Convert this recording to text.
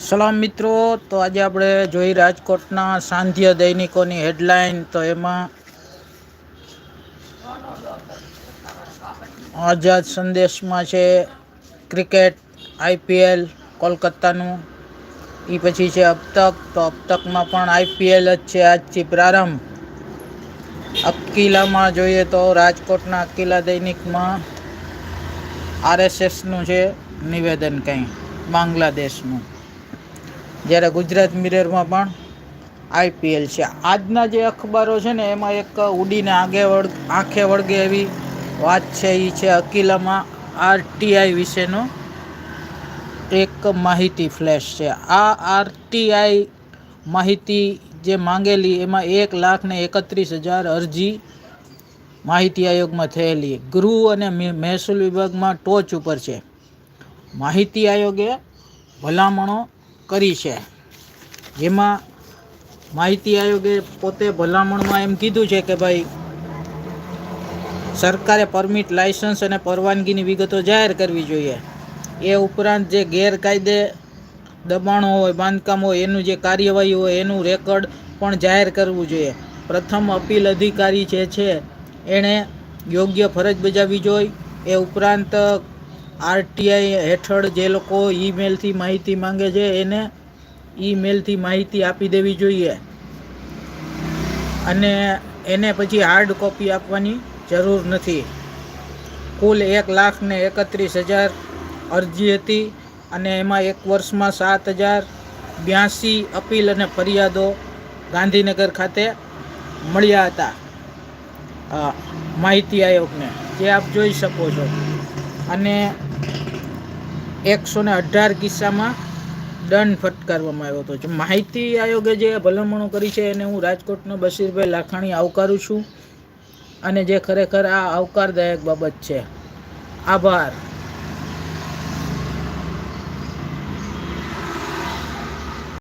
સલામ મિત્રો, તો આજે આપણે જોઈ રાજકોટના સાંધ્ય દૈનિકોની હેડલાઇન, તો એમાં આઝાદ સંદેશમાં છે ક્રિકેટ, આઈપીએલ, કોલકાતાનું એ પછી છે અબતક, તો અબતકમાં પણ આઈપીએલ જ છે આજથી પ્રારંભ. અકીલામાં જોઈએ તો રાજકોટના અકીલા દૈનિકમાં આરએસએસનું છે નિવેદન કંઈ, બાંગ્લાદેશનું. જ્યારે ગુજરાત મિરરમાં પણ આઈપીએલ છે. આજના જે અખબારો છે ને, એમાં એક ઉડીને આગે વળ, આંખે વળગે એવી વાત છે એ છે અકીલામાં આરટીઆઈ વિશેનો એક માહિતી ફ્લેશ છે. આ આરટીઆઈ માહિતી જે માંગેલી, એમાં એક લાખ ને એકત્રીસ હજાર અરજી માહિતી આયોગમાં થયેલી. ગૃહ અને મહેસૂલ વિભાગમાં ટોચ ઉપર છે. માહિતી આયોગે ભલામણો કરી છે. જેમાં માહિતી આયોગે પોતે ભલામણમાં એમ કીધું છે કે ભાઈ, સરકારે પરમિટ, લાયસન્સ અને પરવાનગીની વિગતો જાહેર કરવી જોઈએ. એ ઉપરાંત જે ગેરકાયદે દબાણો હોય, બાંધકામ હોય, એનું જે કાર્યવાહી હોય, એનું રેકોર્ડ પણ જાહેર કરવું જોઈએ. પ્રથમ અપીલ અધિકારી જે છે, એણે યોગ્ય ફરજ બજાવવી જોઈએ એ ઉપરાંત આરટીઆઈ હેઠળ જે લોકો ઈમેલથી માહિતી માંગે છે, એને ઈમેલથી માહિતી આપી દેવી જોઈએ. અને એને પછી હાર્ડ કોપી આપવાની જરૂર નથી. કુલ એક લાખ ને એકત્રીસ હજાર અરજી હતી અને એમાં એક વર્ષમાં સાત હજાર બ્યાસી અપીલ અને ફરિયાદો ગાંધીનગર ખાતે મળ્યા હતા. માહિતી આયોગને. જે આપ જોઈ શકો છો. અને એકસો ને અઢાર કિસ્સામાં દંડ ફટકારવામાં આવ્યો હતો. માહિતી આયોગે જે ભલામણો કરી છે એને હું રાજકોટનો બશીરભાઈ લાખાણી આવકારું છું. અને જે ખરેખર આ આવકારદાયક બાબત છે. આભાર.